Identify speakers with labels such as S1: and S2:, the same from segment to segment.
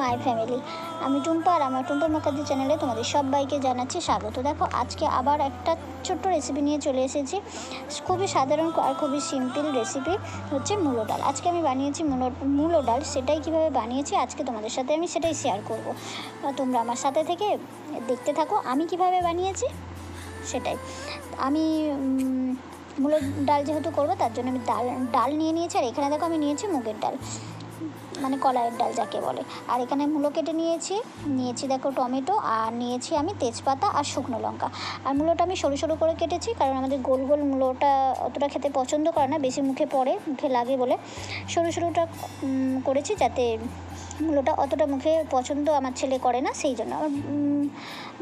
S1: My family. আমি টুম্পা আর আমার টুম্পা মুখার্জি চ্যানেলে তোমাদের সবাইকে জানাচ্ছি স্বাগত। দেখো, আজকে আবার একটা ছোট্ট রেসিপি নিয়ে চলে এসেছি। খুবই সাধারণ আর খুবই সিম্পল রেসিপি হচ্ছে মূলো ডাল। আজকে আমি বানিয়েছি মূলো মূলো ডাল। সেটাই কীভাবে বানিয়েছি আজকে তোমাদের সাথে আমি সেটাই শেয়ার করব। তোমরা আমার সাথে থেকে দেখতে থাকো, আমি কীভাবে বানিয়েছি সেটাই। আমি মূলো ডাল যেহেতু করব, তার জন্য আমি ডাল ডাল নিয়ে নিয়েছি। আর এখানে দেখো আমি নিয়েছি মুগের ডাল। মানে কলাইয়ের ডাল যাকে বলে। আর এখানে মূলো কেটে নিয়েছি নিয়েছি দেখো টমেটো, আর নিয়েছি আমি তেজপাতা আর শুকনো লঙ্কা। আর মূলোটা আমি সরু সরু করে কেটেছি, কারণ আমাদের গোল গোল মূলোটা অতটা খেতে পছন্দ করে না, বেশি মুখে পড়ে, মুখে লাগে বলে। সরু সরুটা করেছি যাতে মূলোটা অতটা মুখে পছন্দ আমার ছেলে করে না, সেই জন্য। আমার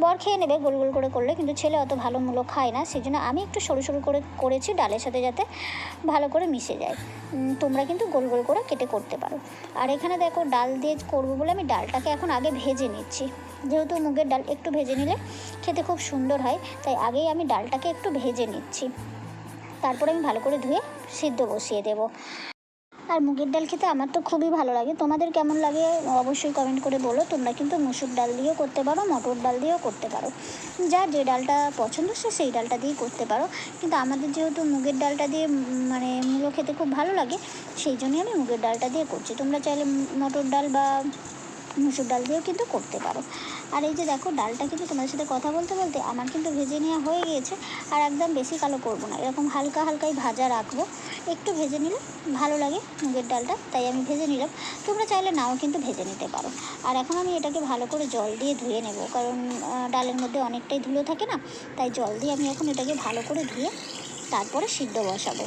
S1: বর খেয়ে নেবে গোল গোল করে করলে, কিন্তু ছেলে অত ভালো মূলো খায় না, সেই জন্য আমি একটু সরু সরু করে করেছি ডালের সাথে যাতে ভালো করে মিশে যায়। তোমরা কিন্তু গোল গোল করে কেটে করতে পারো। আর এখানে দেখো ডাল দিয়ে করব বলে আমি ডালটাকে এখন আগে ভেজে নিচ্ছি। যেহেতু মুগের ডাল একটু ভেজে নিলে খেতে খুব সুন্দর হয়, তাই আগেই আমি ডালটাকে একটু ভেজে নিচ্ছি। তারপরে আমি ভালো করে ধুয়ে সিদ্ধ বসিয়ে দেবো। আর মুগের ডাল খেতে আমার তো খুবই ভালো লাগে। তোমাদের কেমন লাগে অবশ্যই কমেন্ট করে বলো। তোমরা কিন্তু মুসুর ডাল দিয়েও করতে পারো, মটর ডাল দিয়েও করতে পারো। যার যে ডালটা পছন্দ, সে সেই ডালটা দিয়েই করতে পারো। কিন্তু আমাদের যেহেতু মুগের ডালটা দিয়ে মানে মূলো খেতে খুব ভালো লাগে, সেই জন্যই আমি মুগের ডালটা দিয়ে করছি। তোমরা চাইলে মটর ডাল বা মুসুর ডাল দিয়েও কিন্তু করতে পারো। আর এই যে দেখো, ডালটা কিন্তু তোমাদের সাথে কথা বলতে বলতে আমার কিন্তু ভেজে নেওয়া হয়ে গিয়েছে, আর একদম বেশি কালো করব না। এরকম হালকা হালকাই ভাজা রাখব। একটু ভেজে নিলে ভালো লাগে মুগের ডালটা, তাই আমি ভেজে নিলাম। তোমরা চাইলে নাও কিন্তু ভেজে নিতে পারো। আর এখন আমি এটাকে ভালো করে জল দিয়ে ধুয়ে নেব, কারণ ডালের মধ্যে অনেকটাই ধুলো থাকে না, তাই জল দিয়ে আমি এখন এটাকে ভালো করে ধুয়ে তারপরে সিদ্ধ বসাবো।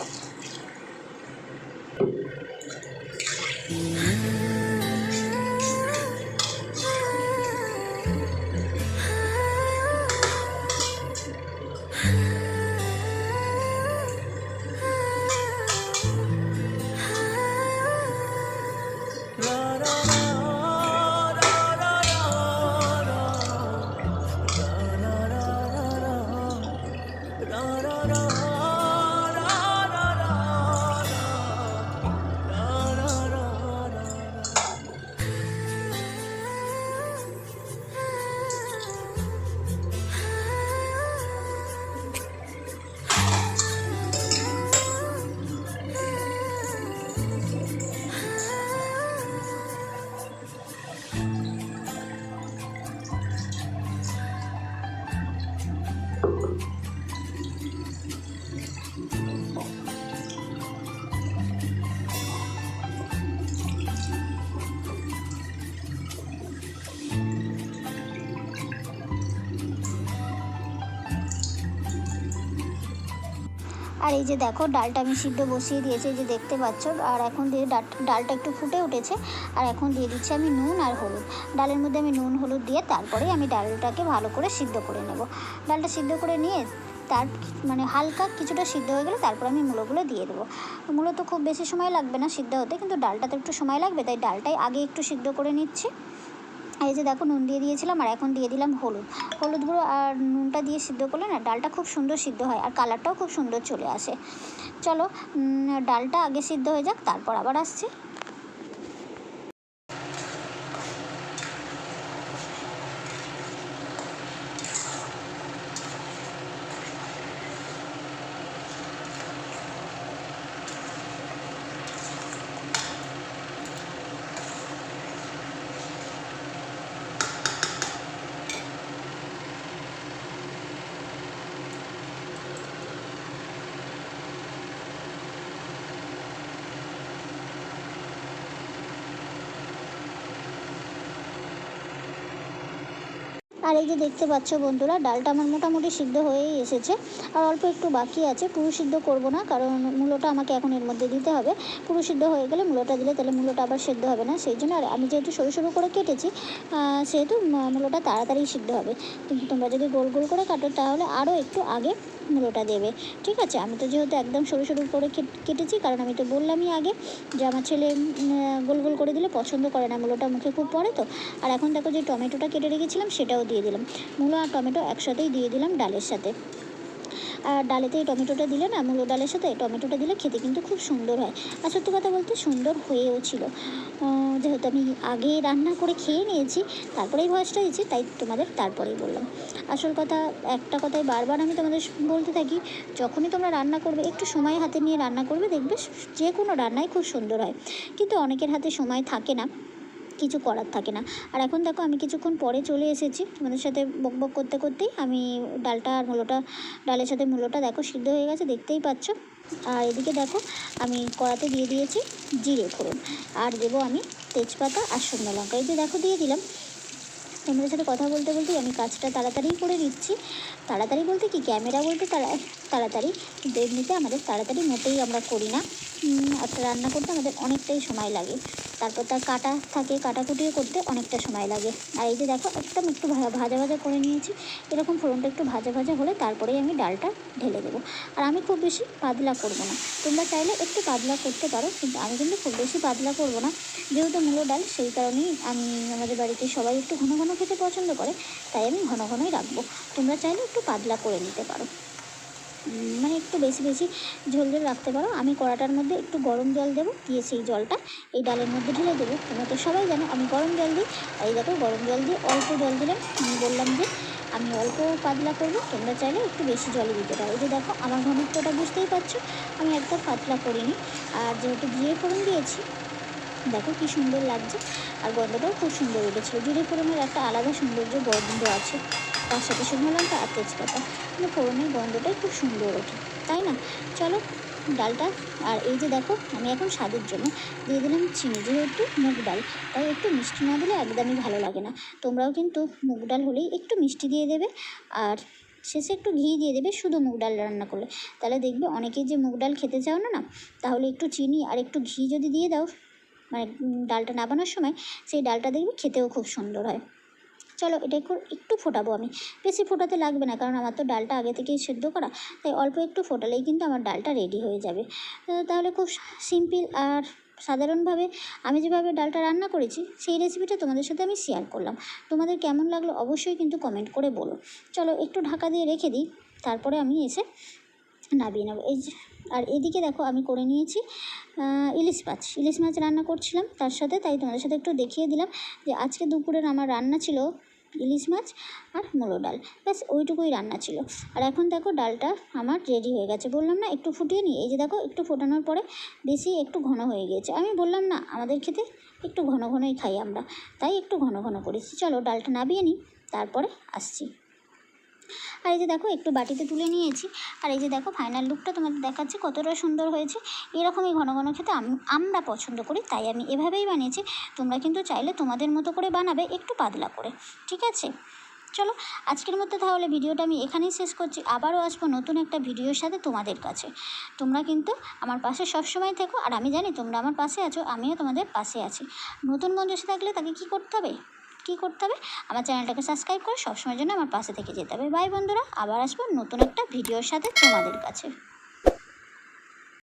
S1: আর এই যে দেখো, ডালটা আমি সিদ্ধ বসিয়ে দিয়েছি যে দেখতে পাচ্ছ। আর এখন দিয়ে ডাল- ডালটা একটু ফুটে উঠেছে। আর এখন দিয়ে দিচ্ছি আমি নুন আর হলুদ। ডালের মধ্যে আমি নুন, হলুদ দিয়ে তারপরে আমি ডালটাকে ভালো করে সিদ্ধ করে নেব। ডালটা সিদ্ধ করে নিয়ে তার মানে হালকা কিছুটা সিদ্ধ হয়ে গেলে তারপর আমি মূলোগুলো দিয়ে দেবো। মূলো তো খুব বেশি সময় লাগবে না সিদ্ধ হতে, কিন্তু ডালটা তো একটু সময় লাগবে, তাই ডালটাই আগে একটু সিদ্ধ করে নিচ্ছি। এই যে দেখো, নুন দিয়ে দিয়েছিলাম আর এখন দিয়ে দিলাম হলুদ। হলুদ গুঁড়ো আর নুনটা দিয়ে সিদ্ধ করলে না ডালটা খুব সুন্দর সিদ্ধ হয় আর কালারটাও খুব সুন্দর চলে আসে। চলো ডালটা আগে সিদ্ধ হয়ে যাক, তারপর আবার আসছি। আর এই যে দেখতে পাচ্ছ বন্ধুরা, ডালটা আমার মোটামুটি সিদ্ধ হয়েই এসেছে। আর অল্প একটু বাকি আছে, পুরো সিদ্ধ করব না, কারণ মূলোটা আমাকে এখন এর মধ্যে দিতে হবে। পুরো সিদ্ধ হয়ে গেলে মূলোটা দিলে তাহলে মূলটা আবার সিদ্ধ হবে না, সেই জন্য আর আমি যেহেতু সরু সরু করে কেটেছি সেহেতু মূলটা তাড়াতাড়ি সিদ্ধ হবে। কিন্তু তোমরা যদি গোল গোল করে কাটো, তাহলে আরও একটু আগে মূলোটা দেবে। ঠিক আছে? আমি তো যেহেতু একদম সরু সরু করে কেট- কেটেছি, কারণ আমি তো বললামই আগে যে আমার ছেলে গোল গোল করে দিলে পছন্দ করে না। মূলোটা মুখে খুব পড়ে তো। আর এখন দেখো যে টমেটোটা কেটে রেখেছিলাম, সেটাও দিয়ে দিলাম। মূলো আর টমেটো একসাথেই দিয়ে দিলাম ডালের সাথে। আর ডালেতে এই টমেটোটা দিলে না, মূলো ডালের সাথে টমেটোটা দিলে খেতে কিন্তু খুব সুন্দর হয়। আর সত্যি কথা বলতে সুন্দর হয়েও ছিল। যেহেতু আমি আগে রান্না করে খেয়ে নিয়েছি, তারপরেই ভয়েসটা দিচ্ছি তাই তোমাদের তারপরেই বললাম। আসল কথা, একটা কথাই বারবার আমি তোমাদের বলতে থাকি, যখনই তোমরা রান্না করবে, একটু সময় হাতে নিয়ে রান্না করবে, দেখবে যে কোনো রান্নাই খুব সুন্দর হয়। কিন্তু অনেকের হাতে সময় থাকে না। কিছু করার থাকে না। আর এখন দেখো আমি কিছুক্ষণ পরে চলে এসেছি। তোমাদের সাথে বক বক করতে করতেই আমি ডালটা আর মূলোটা, ডালের সাথে মূলোটা দেখো সিদ্ধ হয়ে গেছে, দেখতেই পাচ্ছ। আর এদিকে দেখো আমি কড়াতে দিয়ে দিয়েছি জিরে ফোড়ন। আর দেবো আমি তেজপাতা আর শুকনো লঙ্কা। এই যে দেখো দিয়ে দিলাম। তোমাদের সাথে কথা বলতে বলতেই আমি কাজটা তাড়াতাড়ি করে নিচ্ছি। তাড়াতাড়ি বলতে কি? ক্যামেরা বলতে তাড়া, তাড়াতাড়ি। এমনিতে আমাদের তাড়াতাড়ি মোটেই আমরা করি না। একটা রান্না করতে আমাদের অনেকটাই সময় লাগে। তারপর তার কাটা থাকে, কাটাকুটিও করতে অনেকটা সময় লাগে। আর এই যে দেখো একদম একটু ভাজা ভাজা করে নিয়েছি। এরকম ফোড়নটা একটু ভাজা ভাজা হলে তারপরেই আমি ডালটা ঢেলে দেবো। আর আমি খুব বেশি পাতলা করব না। তোমরা চাইলে একটু পাতলা করতে পারো, কিন্তু আমি কিন্তু খুব বেশি পাতলা করব না। যেহেতু মূলো ডাল, সেই কারণেই আমি আমাদের বাড়িতে সবাই একটু ঘন ঘন খেতে পছন্দ করে, তাই আমি ঘন ঘনই রাখব। তোমরা চাইলে একটু পাতলা করে নিতে পারো। মানে একটু বেশি বেশি ঝোল ঝোল রাখতে পারো। আমি কড়াটার মধ্যে একটু গরম জল দেবো, দিয়ে সেই জলটা এই ডালের মধ্যে ঢেলে দেবো। তোমরা তো সবাই জানো, আমি গরম জল দিই। এই দেখো, গরম জল দিয়ে অল্প জল দিলাম। আমি বললাম যে আমি অল্প পাতলা করব। তোমরা চাইলে একটু বেশি জলে দিতে পারো। এই যে দেখো, আমার ঘনত্বটা বুঝতেই পারছ, আমি একদম পাতলা করিনি। আর যেহেতু জিরে ফোড়ন দিয়েছি দেখো কি সুন্দর লাগছে। আর গন্ধটাও খুব সুন্দর উঠেছিল জিরে ফোড়নের একটা আলাদা সৌন্দর্য গন্ধ আছে। তার সাথে শুকনো লঙ্কা আর তেজপাতা। কিন্তু ফোড়নের গন্ধটাই খুব সুন্দর ওঠে। তাই না? চলো, ডালটা, আর এই যে দেখো, আমি এখন স্বাদের জন্য দিয়ে দিলাম চিনি। যেহেতু মুগ ডাল, তাই একটু মিষ্টি না দিলে একদমই ভালো লাগে না। তোমরাও কিন্তু মুগ ডাল হলেই একটু মিষ্টি দিয়ে দেবে। আর শেষে একটু ঘি দিয়ে দেবে, শুধু মুগ ডাল রান্না করলে। তাহলে দেখবে অনেকেই যে মুগ ডাল খেতে চাও না না? তাহলে একটু চিনি আর একটু ঘি যদি দিয়ে দাও মানে ডালটা নাবানোর সময় সেই ডালটা দেখবে খেতেও খুব সুন্দর হয়। চলো এটা একটু একটু ফোটাবো আমি। বেশি ফোটাতে লাগবে না, কারণ আমার তো ডালটা আগে থেকেই সেদ্ধ করা, তাই অল্প একটু ফোটালেই কিন্তু আমার ডালটা রেডি হয়ে যাবে। তাহলে খুব সিম্পল আর সাধারণভাবে আমি যেভাবে ডালটা রান্না করেছি, সেই রেসিপিটা তোমাদের সাথে আমি শেয়ার করলাম। তোমাদের কেমন লাগল অবশ্যই কিন্তু কমেন্ট করে বলো। চলো একটু ঢাকা দিয়ে রেখে দিই, তারপরে আমি এসে নামিয়ে নেব। এই আর এদিকে দেখো আমি করে নিয়েছি ইলিশ মাছ। ইলিশ মাছ রান্না করছিলাম তার সাথে, তাই তোমাদের সাথে একটু দেখিয়ে দিলাম যে আজকে দুপুরের আমার রান্না ছিল ইলিশ মাছ আর মুলো ডাল। ব্যাস, ওইটুকুই রান্না ছিল। আর এখন দেখো ডালটা আমার রেডি হয়ে গেছে। বললাম না, একটু ফুটিয়ে নিই। এই যে দেখো, একটু ফোটানোর পরে বেশি একটু ঘন হয়ে গিয়েছে। আমি বললাম না, আমাদের খেতে একটু ঘন ঘনই খাই আমরা। তাই একটু ঘন ঘন করেছি। চলো ডালটা নাবিয়ে নিই, তারপরে আসছি। আর এই যে দেখো, একটু বাটিতে তুলে নিয়েছি। আর এই যে দেখো ফাইনাল লুকটা তোমাদের দেখাচ্ছি, কতটা সুন্দর হয়েছে। এরকমই ঘন ঘন খেতে আমরা পছন্দ করি, তাই আমি এভাবেই বানিয়েছি। তোমরা কিন্তু চাইলে তোমাদের মতো করে বানাবে, একটু পাতলা করে, ঠিক আছে? চলো, আজকের মধ্যে তাহলে ভিডিওটা আমি এখানেই শেষ করছি। আবারও আসব নতুন একটা ভিডিওর সাথে তোমাদের কাছে। তোমরা কিন্তু আমার পাশে সবসময় থেকো, আর আমি জানি তোমরা আমার পাশে আছো, আমিও তোমাদের পাশে আছি। নতুন বন্ধু থাকলে তাকে কী করতে হবে? কী করতে হবে? আমার চ্যানেলটাকে সাবস্ক্রাইব করে সবসময়ের জন্য আমার পাশে থেকে যেতে হবে। বাই বন্ধুরা, আবার আসব নতুন একটা ভিডিওর সাথে তোমাদের কাছে।